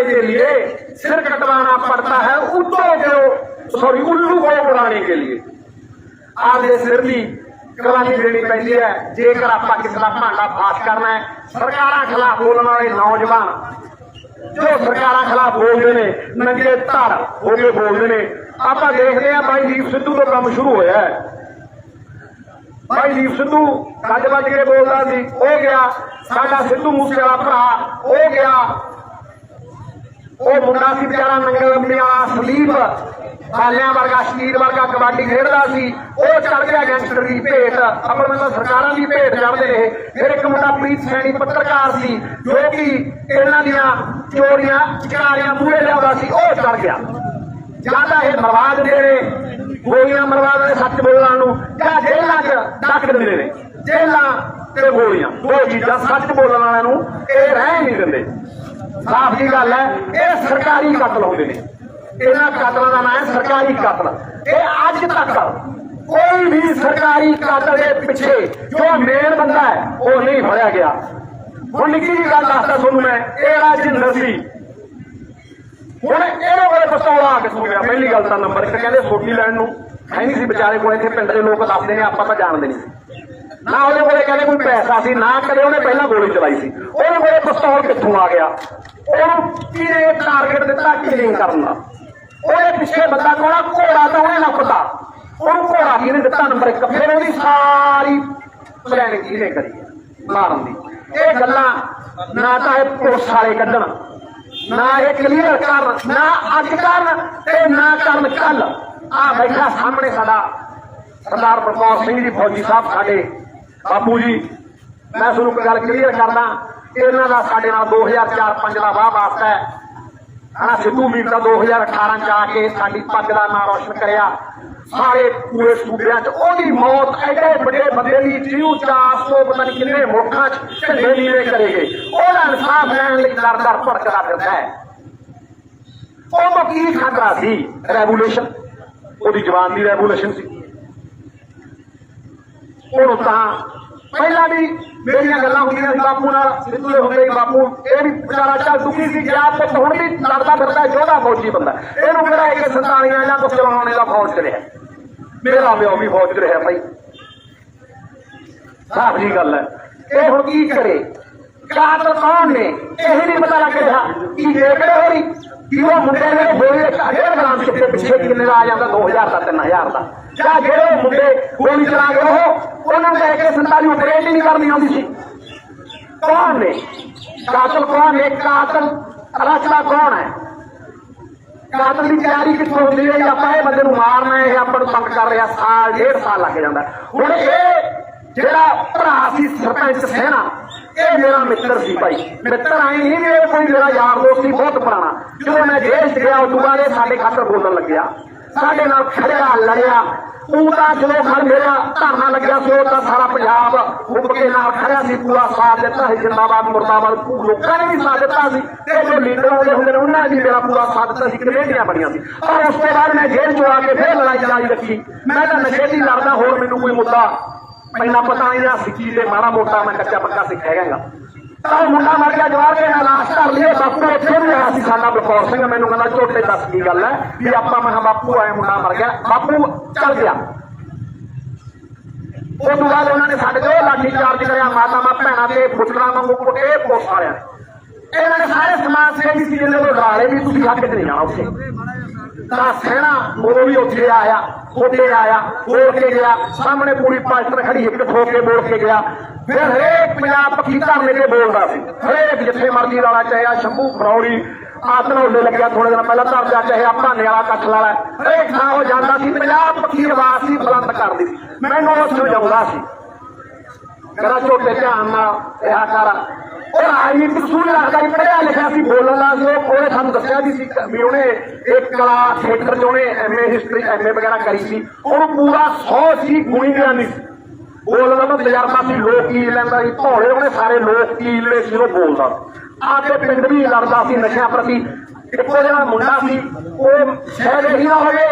उड़ाने के लिए सिर कटवाना पड़ता है उत्तों को सॉरी उल्लू को उड़ाने के लिए ਆਪਦੇ ਸਿਰ ਦੀ ਕੁਰਬਾਨੀ ਦੇਣੀ ਪੈਂਦੀ ਹੈ ਜੇਕਰ ਆਪਾਂ ਕਿਸੇ ਦਾ ਭਾਂਡਾ ਫਾਸ਼ ਕਰਨਾ ਹੈ ਸਰਕਾਰਾਂ ਖਿਲਾਫ ਬੋਲਣ ਵਾਲੇ ਨੌਜਵਾਨ ਜੋ ਸਰਕਾਰਾਂ ਖਿਲਾਫ ਬੋਲਦੇ ਨੇ ਨੰਗੇ ਧੜ ਹੋ ਕੇ ਬੋਲਦੇ ਨੇ ਆਪਾਂ ਦੇਖਦੇ ਆ ਬਾਈ ਦੀਪ ਸਿੱਧੂ ਤੋਂ ਕੰਮ ਸ਼ੁਰੂ ਹੋਇਆ ਹੈ ਭਾਈ ਦੀਪ ਸਿੱਧੂ ਗੱਜ ਵੱਜ ਕੇ ਬੋਲਦਾ ਸੀ ਉਹ ਗਿਆ ਸਾਡਾ ਸਿੱਧੂ ਮੂਸੇ ਵਾਲਾ ਭਰਾ ਉਹ ਗਿਆ ਉਹ ਮੁੰਡਾ ਸੀ ਵਿਚਾਰਾ ਨੰਗੇ ਲੰਬੀਆਂ ਵਾਲਾ ਬਾਲਿਆਂ ਵਰਗਾ ਸ਼ਕੀਰ ਵਰਗਾ ਕਬੱਡੀ ਖੇਡਦਾ ਸੀ। ਉਹ ਚੜ ਗਿਆ ਗੈਂਗਸਟਰ ਦੀ ਭੇਟ। ਅਮਰ ਮਤਲਬ ਸਰਕਾਰਾਂ ਦੀ ਭੇਟ ਚੜਦੇ ਰਹੇ ਫਿਰ ਇੱਕ ਮੁੰਡਾ ਪ੍ਰੀਤ ਸੈਣੀ ਪੱਤਰਕਾਰ ਸੀ, ਜੋ ਕਿ ਇਹਨਾਂ ਦੀਆਂ ਚੋਰੀਆਂ, ਚਕਾਰੀਆਂ ਮੂਹਰੇ ਲਿਆਉਂਦਾ ਸੀ, ਉਹ ਚੜ ਗਿਆ। ਜਾਂਦਾ ਇਹ ਮਰਵਾ ਦਿੰਦੇ ਨੇ। ਗੋਲੀਆਂ ਮਰਵਾ ਦਿੰਦੇ ਸੱਚ ਬੋਲਣ ਨੂੰ। ਜਾਂ ਜੇਲ੍ਹਾਂ 'ਚ ਡੱਕ ਦਿੰਦੇ ਨੇ। ਜੇਲ੍ਹਾਂ ਤੇ ਗੋਲੀਆਂ। ਉਹ ਚੀਜ਼ਾਂ ਸੱਚ ਬੋਲਣ ਵਾਲਿਆਂ ਨੂੰ ਇਹ ਰਹਿ ਨਹੀਂ ਦਿੰਦੇ। ਸਾਫ਼ ਜੀ ਗੱਲ ਹੈ, ਇਹ ਸਰਕਾਰੀ ਕਤਲ ਹੁੰਦੇ ਨੇ। ਇਹਨਾਂ ਕਤਲਾਂ ਦਾ ਨਾਮ ਹੈ ਸਰਕਾਰੀ ਕਤਲ। ਇਹ ਅੱਜ ਤੱਕ ਕੋਈ ਵੀ ਸਰਕਾਰੀ ਕਤਲ ਦੇ ਪਿੱਛੇ ਜੋ ਮੇਨ ਬੰਦਾ ਹੈ, ਉਹ ਨਹੀਂ ਫੜਿਆ ਗਿਆ। ਹੁਣ ਨਿੱਕੀ ਜੀ ਗੱਲ ਦੱਸਦਾ ਤੁਹਾਨੂੰ ਮੈਂ, ਇਹ ਰਾਜਿੰਦਰ ਸੀ ਹੁਣ ਇਹਦੇ ਕੋਲੇ ਪਸਤੌਲਾ ਆ ਕੇ ਸੁਣ ਗਿਆ। ਪਹਿਲੀ ਗੱਲ ਤਾਂ ਨੰਬਰ ਇੱਕ, ਕਹਿੰਦੇ ਸੋਟੀ ਲੈਣ ਨੂੰ ਹੈ ਨਹੀਂ ਸੀ ਵਿਚਾਰੇ ਕੋਲ, ਇੱਥੇ ਪਿੰਡ ਦੇ ਲੋਕ ਦੱਸਦੇ ਨੇ, ਆਪਾਂ ਤਾਂ ਜਾਣਦੇ ਨਹੀਂ ਨਾ ਉਹਦੇ ਕੋਲੇ ਕਹਿੰਦੇ ਕੋਈ ਪੈਸਾ ਸੀ, ਨਾ ਕਦੇ ਉਹਨੇ ਪਹਿਲਾਂ ਗੋਲੀ ਚਲਾਈ ਸੀ। ਉਹਦੇ ਕੋਲੇ ਪਿਸਤੌਲ ਕਿੱਥੋਂ ਆ ਗਿਆ? ਉਹਨੂੰ ਕਿਹਨੇ ਟਾਰਗੇਟ ਦਿੱਤਾ ਕਿਲਿੰਗ ਕਰਨ? ਦਾ ਉਹਦੇ ਪਿੱਛੇ ਬੰਦਾ ਕੋਣਾ ਘੋੜਾ ਤਾਂ ਉਹਨੇ ਨਾ ਉਹਨੂੰ ਘੋੜਾ ਕਿਹਨੇ ਦਿੱਤਾ ਨੰਬਰ 1 ਫਿਰ ਉਹਦੀ ਸਾਰੀ ਪਲੈਨਿੰਗ ਕਿਹਨੇ ਕਰੀ ਮਾਰਨ ਦੀ। ਇਹ ਗੱਲਾਂ ਨਾ ਤਾਂ ਇਹ ਪੁਲਿਸ ਵਾਲੇ ਕੱਢਣ, ਨਾ ਇਹ ਕਲੀਅਰ ਕਰਨ, ਨਾ ਅੱਜ ਕਰਨ ਤੇ ਨਾ ਕਰਨ ਕੱਲ ਆ ਬੈਠਾ ਸਾਹਮਣੇ ਸਾਡਾ ਸਰਦਾਰ ਪ੍ਰਕਾਸ਼ ਸਿੰਘ ਜੀ, ਫੌਜੀ ਸਾਹਿਬ ਸਾਡੇ ਬਾਪੂ ਜੀ, ਮੈਂ ਤੁਹਾਨੂੰ ਇੱਕ ਗੱਲ ਕਲੀਅਰ ਕਰਦਾ, ਇਹਨਾਂ ਦਾ ਸਾਡੇ ਨਾਲ 2004-5 ਦਾ ਵਾਹ ਵਾਸਤਾ ਹੈ। ਹਨਾ ਸਿੱਧੂ ਮੀਰ ਦਾ 2018 ਚ ਆ ਕੇ ਸਾਡੀ ਪੱਗ ਦਾ ਨਾਂ ਰੋਸ਼ਨ ਕਰਿਆ। ਸਾਰੇ ਪੂਰੇ ਸੂਬਿਆਂ ਚ ਉਹਦੀ ਮੌਤ, ਐਡੇ ਵੱਡੇ ਬੰਦੇ ਦੀ ਜਿਉ 400 ਪਤਾ ਨਹੀਂ ਕਿੰਨੇ ਮੁਲਕਾਂ ਚ ਝੰਡੇ ਨੀਵੇਂ ਕਰੇਗੇ ਉਹਦਾ ਇਨਸਾਫ ਲੈਣ ਲਈ ਦਰ ਦਰ ਭੜਕਦਾ ਫਿਰਦਾ ਹੈ। ਉਹ ਤੋਂ ਕੀ ਖਾਂਦਾ ਸੀ ਰੈਵੋਲੂਸ਼ਨ ਉਹਦੀ ਜਵਾਨ ਦੀ ਰੈਵੋਲੂਸ਼ਨ ਸੀ। ਉਹ ਤਾਂ ਪਹਿਲਾਂ ਵੀ ਮੇਰੀਆਂ ਗੱਲਾਂ ਹੁੰਦੀਆਂ ਸੀ ਬਾਪੂ ਨਾਲ, ਸਿੱਧੂ ਦੇ ਹੁੰਦੇ ਬਾਪੂ। ਇਹ ਵੀ ਵਿਚਾਰਾ ਚੱਲ ਦੁਖੀ ਸੀ ਗਿਆ ਪੁੱਤ ਹੁਣ ਵੀ ਲੜਦਾ ਫਿਰਦਾ ਜੋੜਾ ਫੌਜੀ ਬੰਦਾ। ਇਹਨੂੰ ਕਿਹੜਾ ਇੱਕ ਸੰਤਾਲੀਆਂ ਜਾਂ ਕੁਝ ਚਲਾਉਣੇ ਦਾ ਫੌਜ ਚ ਰਿਹਾ। ਮੇਰਾ ਪਿਓ ਵੀ ਫੌਜ ਚ ਭਾਈ। ਸਾਫ਼ ਜੀ ਗੱਲ ਹੈ। ਇਹ ਹੁਣ ਕੀ ਕਰੇ? ਕਾਤਲ ਕੌਣ ਨੇ? ਇਹ ਨਹੀਂ ਪਤਾ ਲੱਗ ਰਿਹਾ ਕੀ ਦੇਖਦੇ ਹੋ ਰਹੀ ਕਿ ਉਹ ਮੁੰਡੇ ਨੇ ਗੋਲੀ ਡੇਢ ਗ੍ਰਾਮ ਪਿੱਛੇ ਕਿੰਨੇ ਦਾ ਆ ਜਾਂਦਾ 2000 ਦਾ 3000 ਦਾ। ਜਾਂ ਜਿਹੜੇ ਮੁੰਡੇ ਗੋਲੀ ਚਲਾ ਗਏ ਉਹ ਉਹਨਾਂ ਨੂੰ ਇੱਕ 47 ਆਪਰੇਟ ਨਹੀਂ ਕਰਨੀ ਆਉਂਦੀ ਸੀ। ਕੌਣ ਨੇ? ਕਾਤਲ ਕੌਣ ਨੇ? ਕਾਤਲ ਰਚਨਾ ਕੌਣ ਹੈ? ਕਾਤਲ ਦੀ ਤਿਆਰੀ ਕਿੱਥੋਂ ਹੁੰਦੀ ਹੈ? ਆਪਾਂ ਇਹ ਬੰਦੇ ਨੂੰ ਮਾਰਨਾ ਹੈ ਆਪਾਂ ਨੂੰ ਤੰਗ ਕਰ ਰਿਹਾ, ਸਾਲ ਡੇਢ ਸਾਲ ਲੱਗ ਜਾਂਦਾ। ਹੁਣ ਇਹ ਜਿਹੜਾ ਭਰਾ ਸੀ, ਸਰਪੰਚ ਸੈਨਾ ਇਹ ਮੇਰਾ ਮਿੱਤਰ ਸੀ ਭਾਈ। ਮਿੱਤਰ ਆਏ ਨਹੀਂ ਵੀ ਕੋਈ ਮੇਰਾ ਯਾਰ ਦੋਸਤ ਸੀ, ਬਹੁਤ ਪੁਰਾਣਾ। ਜਦੋਂ ਮੈਂ ਜੇਲ੍ਹ 'ਚ ਗਿਆ ਉਦੋਂ ਬਾਅਦ ਸਾਡੇ ਖਾਤਰ ਬੋਲਣ ਲੱਗਿਆ। ਸਾਡੇ ਨਾਲ ਖੜਿਆ, ਲੜਿਆ। ਪੂਰਾ ਜਦੋਂ ਖੜ ਮੇਰਾ ਧਰਨਾ ਲੱਗਿਆ ਸੀ, ਉਹ ਤਾਂ ਸਾਰਾ ਪੰਜਾਬ ਉੱਪ ਨਾਲ ਖੜਿਆ ਸੀ, ਪੂਰਾ ਸਾਥ ਦਿੱਤਾ ਸੀ, ਜਿੰਦਾਬਾਦ, ਮੁਰਦਾਬਾਦ ਲੋਕਾਂ ਨੇ ਵੀ ਸਾਥ ਦਿੱਤਾ ਸੀ। ਤੇ ਜੋ ਲੀਡਰ ਆਉਂਦੇ ਹੁੰਦੇ ਨੇ, ਉਹਨਾਂ ਨੇ ਵੀ ਮੇਰਾ ਪੂਰਾ ਸਾਥ ਦਿੱਤਾ ਸੀ, ਕਮੇਟੀਆਂ ਬਣੀਆਂ ਸੀ। ਪਰ ਉਸ ਤੋਂ ਬਾਅਦ ਮੈਂ ਜੇਲ੍ਹ 'ਚੋਂ ਆ ਕੇ ਫੇਰ ਲੜਾਈ ਜਾਰੀ ਰੱਖੀ। ਮੈਂ ਤਾਂ ਨਸ਼ੇ ਦੀ ਲੜਦਾ, ਹੋਰ ਮੈਨੂੰ ਕੋਈ ਮੁੱਦਾ ਪਹਿਲਾਂ ਪਤਾ ਨਹੀਂ ਰਿਹਾ ਸਿੱਖੀ ਤੇ ਮਾੜਾ ਮੋਟਾ ਮੈਂ ਕੱਚਾ ਪੱਕਾ ਸਿੱਖ ਹੈਗਾਗਾ। ਤਾਂ ਮੁੰਡਾ ਮਰ ਗਿਆ ਜਵਾਬ ਕੇ ਨਾਲ ਲਾਸ਼ ਧਰ ਲਈਏ ਬਾਪੂ ਇੱਥੇ ਵੀ ਆਇਆ ਸੀ ਸਾਡਾ ਬਲਕੌਰ ਸਿੰਘ। ਮੈਨੂੰ ਕਹਿੰਦਾ, ਝੋਟੇ ਦੱਸ ਕੀ ਗੱਲ ਹੈ, ਵੀ ਆਪਾਂ ਮੈਂ ਬਾਪੂ ਆਏ ਮੁੰਡਾ ਮਰ ਗਿਆ। ਬਾਪੂ ਚੱਲ ਗਿਆ। ਉਹ ਤੋਂ ਬਾਅਦ ਉਹਨਾਂ ਨੇ ਸਾਡੇ ਤੇ ਉਹ ਲਾਠੀ ਚਾਰਜ ਕਰਿਆ ਮਾਤਾ ਮਾ ਭੈਣਾਂ ਤੇ ਪੁੱਤਰਾਂ ਵਾਂਗੂ ਕੁੱਟੇ ਪੁਲਿਸ ਵਾਲਿਆਂ ਇਹਨਾਂ ਨੇ ਸਾਰੇ ਸਮਾਜ ਸੇਵੀ ਸੀ ਜਿਹਨਾਂ ਉਹ ਡਰਾਲੇ ਵੀ ਤੁਸੀਂ ਹੱਕ 'ਚ ਨਹੀਂ ਜਾਣਾ ਉੱਥੇ। ਤਾਂ ਸੈਨਾ ਉਹ ਵੀ ਉੱਥੇ ਆਇਆ ਉੱਥੇ ਆਇਆ, ਬੋਲ ਕੇ ਗਿਆ, ਸਾਹਮਣੇ ਪੂਰੀ ਪਾਸਟਰ ਖੜੀ, ਇੱਕ ਹੋ ਕੇ ਬੋਲ ਕੇ ਗਿਆ। ਫਿਰ ਹਰੇਕ ਪੰਜਾਬ ਪੱਖੀ ਧਰਨੇ ਤੇ ਬੋਲਦਾ ਸੀ। ਹਰੇਕ ਜਿੱਥੇ ਮਰਜ਼ੀ ਵਾਲਾ ਚਾਹੇ ਆ ਸ਼ੰਭੂ ਫਰੌੜੀ ਆਤਨਾ ਉੱਡੇ ਲੱਗਿਆ ਥੋੜੇ ਦਿਨ ਪਹਿਲਾਂ ਧਰਦਾ ਚਾਹੇ ਆ ਭਾਨੇ ਵਾਲਾ ਕੱਠ ਵਾਲਾ ਹਰੇਕ ਥਾਂ ਉਹ ਜਾਂਦਾ ਸੀ, ਪੰਜਾਬ ਪੱਖੀ ਆਵਾਜ਼ ਸੀ, ਬੁਲੰਦ ਕਰਦੀ। ਸੀ ਮੈਨੂੰ ਉਹ ਸਮਝਾਉਂਦਾ ਸੀ। ਕਰਾ ਝੋਟੇ ਧਿਆਨ ਨਾਲ, ਰਿਹਾ ਕਰ ਉਹ ਰਾਜਨੀਤਿਕ ਸੂਲ ਲੱਗਦਾ ਸੀ ਪੜਿਆ ਲਿਖਿਆ ਸੀ, ਬੋਲਣ ਦਾ ਸੀ ਉਹਨੇ ਸਾਨੂੰ ਦੱਸਿਆ ਵੀ ਸੀ ਵੀ ਉਹਨੇ ਇੱਕ ਕਲਾ ਥੀਏਟਰ ਚ ਉਹਨੇ ਐਮਏ ਹਿਸਟਰੀ ਐਮਏ ਵਗੈਰਾ ਕਰੀ ਸੀ। ਉਹਨੂੰ ਪੂਰਾ 100 ਸੀ, ਗੁਣੀ ਗਿਆਨੀ ਸੀ। ਬੋਲਣ ਦਾ ਤਾਂ ਤਜਰਬਾ ਸੀ, ਲੋਕ ਕੀ ਲੈਂਦਾ ਸੀ, ਭੌਲੇ ਉਹਨੇ ਸਾਰੇ ਲੋਕ ਕੀ ਜਿਹੜੇ ਸੀ, ਉਹ ਬੋਲਦਾ। ਆਪੇ ਪਿੰਡ ਵੀ ਲੜਦਾ ਸੀ ਨਸ਼ਿਆਂ ਪ੍ਰਤੀ। ਇੱਕੋ ਜਿਹਾ ਮੁੰਡਾ ਸੀ, ਉਹ ਸ਼ਾਇਦ ਇਹੀ ਨਾ ਹੋਵੇ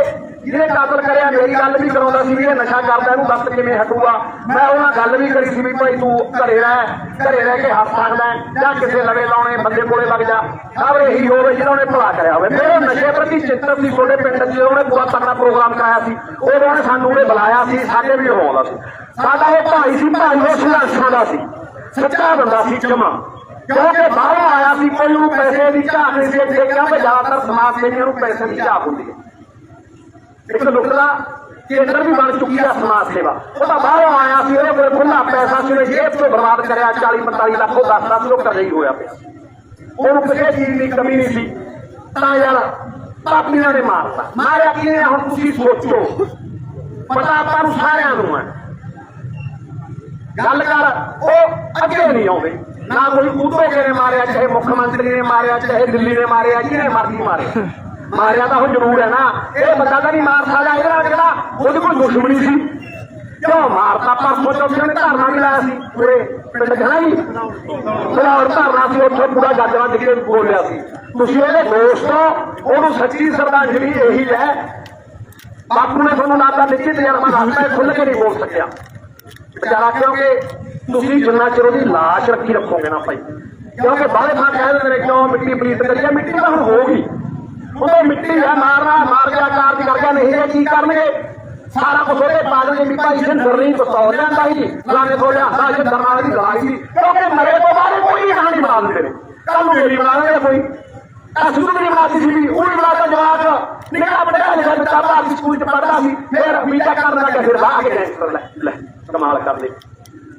ਜਿਹਨੇ ਕਤਲ ਕਰਿਆ, ਮੇਰੀ ਗੱਲ ਵੀ ਕਰਾਉਂਦਾ ਸੀ ਵੀ ਇਹ ਨਸ਼ਾ ਕਰਦਾ, ਇਹਨੂੰ ਦੱਸ ਕਿਵੇਂ ਹਟੂਗਾ? ਮੈਂ ਉਹਨਾਂ ਗੱਲ ਵੀ ਕਰੀ ਸੀ ਵੀ ਭਾਈ ਤੂੰ ਘਰੇ ਰਹਿ ਘਰੇ ਰਹਿ ਕੇ ਹੱਸ ਸਕਦਾ ਜਾਂ ਕਿਸੇ ਲਵੇ ਲਾਉਣੇ, ਬੰਦੇ ਕੋਲੇ ਲੱਗ ਜਾ। ਸਭ ਇਹੀ ਹੋਵੇ ਜਿਹਨਾਂ ਨੇ ਭਲਾ ਕਰਿਆ ਹੋਵੇ। ਮੇਰੇ ਨਸ਼ੇ ਪ੍ਰਤੀ ਚਿੰਤਨ ਸੀ, ਤੁਹਾਡੇ ਪਿੰਡ 'ਚ ਜਦੋਂ ਉਹਨੇ ਪੂਰਾ ਤਕੜਾ ਪ੍ਰੋਗਰਾਮ ਕਰਾਇਆ ਸੀ, ਉਦੋਂ ਉਹਨੇ ਸਾਨੂੰ ਉਹਨੇ ਬੁਲਾਇਆ ਸੀ, ਸਾਡੇ ਵੀ ਉਹ ਸੀ। ਸਾਡਾ ਇਹ ਭਾਈ ਸੀ, ਭਾਈ ਉਹ ਸੰਘਰਸ਼ਾਂ ਦਾ ਸੀ। ਸੱਚਾ ਬੰਦਾ ਸੀ, ਜਮਾ। ਕਿਉਂਕਿ ਬਾਹਰੋਂ ਆਇਆ ਸੀ, ਕੋਈ ਨੂੰ ਪੈਸੇ ਦੀ ਝਾਕ ਨਹੀਂ ਸੀ ਇੱਥੇ ਕਿਉਂਕਿ ਜ਼ਿਆਦਾਤਰ ਸਮਾਜ ਸੇਵੀਆਂ ਨੂੰ ਪੈਸੇ ਦੀ ਝਾਕ ਹੁੰਦੀ ਹੈ। ਇੱਕ ਲੁੱਟਦਾ ਕੇਂਦਰ ਵੀ ਬਣ ਚੁੱਕੀ ਆ ਸਮਾਜ ਸੇਵਾ। ਉਹ ਬਾਹਰੋਂ ਆਇਆ ਸੀ, ਉਹਦੇ ਕੋਲ ਖੁੱਲਾ ਪੈਸਾ ਸੀ, ਉਹਨੇ ਜੇਬ ਤੋਂ ਬਰਬਾਦ ਕਰਿਆ 40 45 ਲੱਖ, ਉਹ ਦੱਸਦਾ ਸੀ ਉਹ ਕਰਜ਼ਾ ਹੀ ਹੋਇਆ ਪਿਆ। ਉਹਨੂੰ ਕਿਸੇ ਚੀਜ਼ ਦੀ ਕਮੀ ਨਹੀਂ ਸੀ। ਤਾਂ ਯਾਰ, ਪਾਪੀਆਂ ਨੇ ਮਾਰਤਾ। ਮਾਰਿਆ ਕਿਵੇਂ ਹੁਣ ਤੁਸੀਂ ਸੋਚੋ। ਪਤਾ ਆਪਾਂ ਨੂੰ ਸਾਰਿਆਂ ਨੂੰ ਹੈ। ਗੱਲ ਕਰ, ਉਹ ਅੱਗੇ ਨਹੀਂ ਆਉਂਦੇ। ਨਾ ਕੋਈ ਉਦੋਂ ਨੇ ਮਾਰਿਆ, ਚਾਹੇ ਮੁੱਖ ਮੰਤਰੀ ਨੇ ਮਾਰਿਆ, ਚਾਹੇ ਦਿੱਲੀ ਨੇ ਮਾਰਿਆ, ਜਿਹਨੇ ਮਰਜ਼ੀ ਮਾਰਿਆ ਮਾਰਿਆ ਤਾਂ ਉਹ ਜ਼ਰੂਰ ਹੈ ਨਾ। ਇਹ ਬੰਦਾ ਤਾਂ ਨਹੀਂ ਮਾਰ ਸਕਦਾ ਇਹਦੇ ਨਾਲ ਜਿਹੜਾ ਉਹਦੇ ਕੋਲ ਦੁਸ਼ਮਣੀ ਸੀ। ਕਿਉਂ ਮਾਰਤਾ ਪਰਸੋਂ ਚੌਥੇ ਨੇ ਧਰਨਾ ਵੀ ਲਾਇਆ ਸੀ, ਪੂਰੇ ਪਿੰਡ ਜਣਾ ਜੀ? ਬਲਾਵਰ ਧਰਨਾ ਸੀ, ਉੱਥੇ ਪੂਰਾ ਗੱਜਣਾ ਜਿੱਕੇ ਬੋਲਿਆ ਸੀ। ਤੁਸੀਂ ਉਹਦੇ ਦੋਸਤੋ ਉਹਨੂੰ ਸੱਚੀ ਸ਼ਰਧਾਂਜਲੀ ਇਹੀ ਹੈ। ਬਾਪੂ ਨੇ ਤੁਹਾਨੂੰ ਨਾਤਾ ਨਿੱਜੀ ਤਜਰਬਾ ਦੱਸਦਾ ਇਹ ਖੁੱਲ ਕੇ ਨਹੀਂ ਬੋਲ ਸਕਿਆ। ਵਿਚਾਰਾ ਕਿਉਂਕਿ ਤੁਸੀਂ ਜਿੰਨਾ ਚਿਰ ਉਹਦੀ ਲਾਸ਼ ਰੱਖੀ ਰੱਖੋਗੇ ਨਾ ਭਾਈ, ਕਿਉਂਕਿ ਬਾਹਲੇ ਥਾਂ ਕਹਿ ਦਿੰਦੇ ਨੇ ਕਿਉਂ ਮਿੱਟੀ ਪਲੀਤ ਕਰੀਏ ਮਿੱਟੀ ਤਾਂ ਹੁਣ ਹੋਊਗੀ। ਉਹ ਮਿੱਟੀ ਆ ਮਾਰਨਾ ਮਾਰ ਗਿਆ ਕਾਰਜ ਕਰ ਗਿਆ ਨਹੀਂ ਇਹ ਕੀ ਕਰਨਗੇ? ਸਾਰਾ ਕੁਝ ਉਹਦੇ ਪਾ ਦੇਣਗੇ, ਵੀ ਭਾਈ ਸਿੰਦਰ ਨਹੀਂ ਪਸਤੌਲ ਲਿਆਂਦਾ ਸੀ ਫਲਾਣੇ ਤੋਂ ਲਿਆਂਦਾ ਸੀ ਦਰਨਾਲ ਦੀ ਲੜਾਈ ਸੀ। ਕਿਉਂਕਿ ਮਰੇ ਤੋਂ ਬਾਅਦ ਕੋਈ ਕਹਾਣੀ ਬਣਾ ਦਿੰਦੇ ਨੇ। ਕੱਲ ਨੂੰ ਮੇਰੀ ਬਣਾ ਦੇਣਗੇ ਕੋਈ। ਆ ਸ਼ੁਰੂ ਤੋਂ ਬਣਾਤੀ ਸੀ ਵੀ ਉਹ ਵੀ ਬਣਾਤਾ ਜਵਾਕ ਨਿਕਲਾ ਬੜਾ ਲਿਖਿਆ ਕਿਤਾਬਾਂ ਦੀ ਸਕੂਲ ਚ ਪੜਦਾ ਸੀ ਫਿਰ ਮੀਟਾ ਕਰਨ ਲੱਗਾ, ਫਿਰ ਬਾਹਰ ਕੇ ਗੈਂਗਸਟਰ ਲੈ ਲੈ, ਕਮਾਲ ਕਰ ਲੈ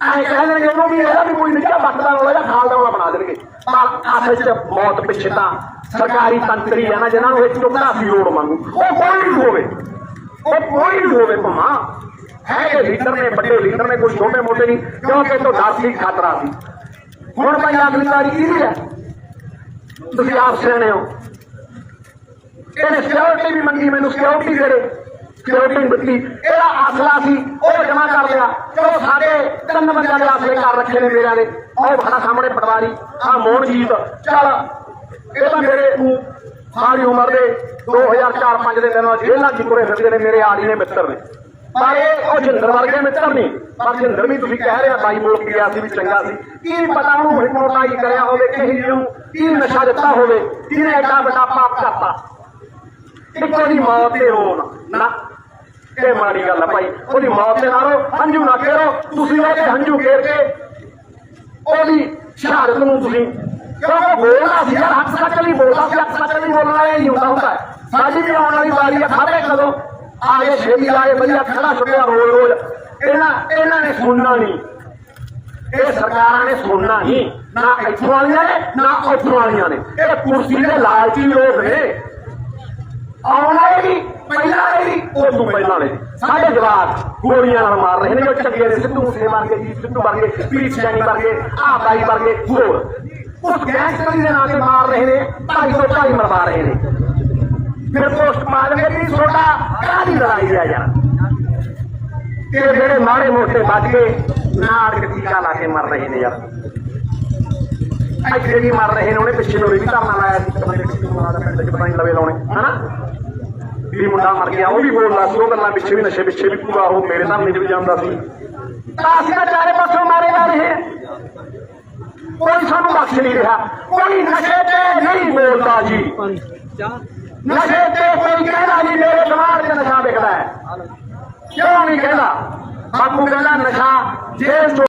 ਐ ਕਹਿ ਦੇਣਗੇ ਵੀ ਇਹਦਾ ਵੀ ਕੋਈ ਨਿੱਕਾ ਬੱਟਦਾ ਵਾਲਾ ਜਾਂ ਖਾਲਦਾ ਵਾਲਾ ਬਣਾ ਦੇਣਗੇ। ਪਰ ਆਖਰ ਚ ਮੌਤ ਪਿੱਛੇ ਤਾਂ ਸਰਕਾਰੀ ਤੰਤਰੀ ਹੈ ਨਾ ਜਿਹਨਾਂ ਨੂੰ ਇਹ ਚੁੱਕਣਾ ਸੀ ਲੋੜ ਮੰਗੂ ਉਹ ਕੋਈ ਵੀ ਹੋਵੇ। ਉਹ ਕੋਈ ਵੀ ਹੋਵੇ ਭਮਾ। ਹੈ ਕਿ ਲੀਡਰ ਨੇ, ਵੱਡੇ ਲੀਡਰ ਨੇ, ਕੋਈ ਛੋਟੇ ਮੋਟੇ ਨਹੀਂ ਕਿਉਂਕਿ ਤੋਂ ਡਰ ਸੀ, ਖਤਰਾ ਸੀ। ਹੁਣ ਭਾਈ ਅਗਲੀ ਤਾਰੀ ਕੀ ਹੈ ਤੁਸੀਂ ਆਪ ਸਿਆਣੇ ਹੋ। ਇਹਨੇ ਸਿਕਿਉਰਿਟੀ ਵੀ ਮੰਗੀ, ਮੈਨੂੰ ਸਿਕਿਉਰਿਟੀ ਦੇ ਦੇ। ਸਿਕਿਉਰਿਟੀ ਦਿੱਤੀ। ਇਹਦਾ ਆਸਲਾ ਸੀ, ਉਹ ਜਮਾ ਕਰ ਲਿਆ। ਚਲੋ ਸਾਡੇ ਤਿੰਨ ਬੰਦਿਆਂ ਦੇ ਆਸਲੇ ਕਰ ਰੱਖੇ ਨੇ ਮੇਰਿਆਂ ਦੇ। ਉਹ ਸਾਡਾ ਸਾਹਮਣੇ ਪਟਵਾਰੀ ਆ ਮੋਹਨਜੀਤ ਚੱਲ, ਇਹ ਤਾਂ ਮੇਰੇ ਸਾਰੀ ਉਮਰ ਦੇ 2004-5 ਦੇ ਦਿਨਾਂ ਜੇਲ੍ਹਾਂ ਚ ਤੁਰੇ ਫਿਰਦੇ ਨੇ ਮੇਰੇ ਆੜੀ ਨੇ ਮਿੱਤਰ ਨੇ। ਪਰ ਇਹ ਉਹ ਜਿੰਦਰ ਵਰਗੇ ਮਿੱਤਰ ਨਹੀਂ। ਪਰ ਜਿੰਦਰ ਵੀ ਤੁਸੀਂ ਕਹਿ ਰਿਹਾ ਬਾਈ ਬੋਲ ਕੇ ਗਿਆ ਸੀ ਵੀ ਚੰਗਾ ਸੀ। ਕੀ ਪਤਾ ਉਹਨੂੰ ਹਿਪਨੋਟਾਈਜ਼ ਕਰਿਆ ਹੋਵੇ ਕਿਸੇ ਨੂੰ ਕੀ ਨਸ਼ਾ ਦਿੱਤਾ ਹੋਵੇ, ਕਿਹਨੇ ਐਡਾ ਵੱਡਾ ਪਾਪ ਕਰਤਾ। ਇੱਕੋ ਦੀ ਮੌਤ ਤੇ ਰੋਣ ਨਾ। ਇਹ ਮਾੜੀ ਗੱਲ ਆ ਭਾਈ। ਉਹਦੀ ਮੌਤ ਨਾ ਨਾਲੋਂ ਹੰਝੂ ਨਾ ਫੇਰੋ ਤੁਸੀਂ ਉਹਦੇ ਹੰਝੂ ਫੇਰ ਕੇ ਉਹਦੀ ਸ਼ਹਾਦਤ ਨੂੰ ਤੁਸੀਂ ਕਿਉਂਕਿ ਬੋਲਦਾ ਸੀ? ਯਾਰ, ਹੱਥ ਸੱਚ ਨਹੀਂ ਬੋਲਦਾ ਸੀ ਹੱਥ ਸੱਚ ਨਹੀਂ ਬੋਲਣਾ, ਇਹ ਨਹੀਂ ਹੁੰਦਾ। ਹੁੰਦਾ ਸਾਡੀ ਵੀ ਆਉਣ ਵਾਲੀ ਵਾਰੀ ਆ ਸਾਰੇ ਕਦੋਂ ਆਗੇ ਛੇਤੀ ਆਏ ਵਧੀਆ ਖੜਾ ਛੁੱਟਿਆ ਰੋਜ਼ ਰੋਜ਼। ਇਹਨਾਂ ਇਹਨਾਂ ਨੇ ਸੁਣਨਾ ਨਹੀਂ। ਇਹ ਸਰਕਾਰਾਂ ਨੇ ਸੁਣਨਾ ਨਹੀਂ। ਨਾ ਇੱਥੋਂ ਵਾਲੀਆਂ ਨੇ, ਨਾ ਉੱਥੋਂ ਵਾਲੀਆਂ ਨੇ। ਇਹ ਕੁਰਸੀ ਦੇ ਲਾਲਚੀ ਲੋਕ ਨੇ। ਆਉਣ ਵਾਲੇ ਵੀ ਪਹਿਲਾਂ ਵਾਲੇ ਵੀ ਉਹ ਤੋਂ ਪਹਿਲਾਂ ਵਾਲੇ ਵੀ। ਸਾਡੇ ਜਵਾਕ ਗੋਲੀਆਂ ਨਾਲ ਮਾਰ ਰਹੇ ਨੇ ਜੋ ਚੱਗੇ ਨੇ, ਸਿੱਧੂ ਮੂਸੇ ਵਰਗੇ ਜੀ, ਸਿੱਧੂ ਵਰਗੇ ਪ੍ਰੀਤ ਸੈਣੀ ਵਰਗੇ ਆ ਬਾਈ ਵਰਗੇ ਹੋਰ। ਉਸ ਗੈਂਗਸਟਰੀ ਦੇ ਨਾਂ ਤੇ ਮਾਰ ਰਹੇ ਨੇ, ਢਾਈ ਤੋਂ ਢਾਈ ਮਰਵਾ ਰਹੇ ਨੇ। ਫਿਰ ਪੋਸਟ ਪਾ ਵੀ ਤੁਹਾਡਾ ਕਾਹਦੀ ਲੜਾਈ ਹੈ ਯਾਰ? ਕਿ ਜਿਹੜੇ ਮਾੜੇ ਮੋਟੇ ਵੱਜ ਗਏ ਨਾੜ ਟੀਕਾ ਲਾ ਕੇ ਮਰ ਰਹੇ ਨੇ ਯਾਰ। ਇੱਥੇ ਵੀ ਮਰ ਰਹੇ ਨੇ, ਉਹਨੇ ਪਿੱਛੇ ਲੋਰੇ ਵੀ ਧਰਨਾ ਲਾਇਆ ਸੀ ਪਿੰਡ ਚ ਪਤਾ ਲਵੇ ਲਾਉਣੇ, ਹਨਾ? ਵੀ ਮੁੰਡਾ ਮਰ ਗਿਆ, ਉਹ ਵੀ ਬੋਲਦਾ ਸੀ ਉਹ ਗੱਲਾਂ ਪਿੱਛੇ ਵੀ ਨਸ਼ੇ, ਪਿੱਛੇ ਵੀ ਪੂਰਾ, ਉਹ ਮੇਰੇ ਧਰਨੇ ਵੀ ਜਾਂਦਾ ਸੀ। ਤਾਂ ਅਸੀਂ ਤਾਂ ਚਾਰੇ ਪਾਸੋਂ ਮਾਰੇ ਜਾ ਰਹੇ ਕੋਈ ਸਾਨੂੰ ਬਖਸ਼ ਨਹੀਂ ਰਿਹਾ। ਕੋਈ ਨਸ਼ੇ ਤੇ ਨਹੀਂ ਬੋਲਦਾ ਜੀ। ਨਸ਼ੇ ਤੇ ਕੋਈ ਕਹਿੰਦਾ ਨਹੀਂ ਮੇਰੇ ਦਿਮਾਗ 'ਚ ਨਸ਼ਾ ਵਿਕਦਾ ਹੈ। ਕਿਉਂ ਨਹੀਂ ਕਹਿੰਦਾ? ਬਾਪੂ ਕਹਿੰਦਾ, ਨਸ਼ਾ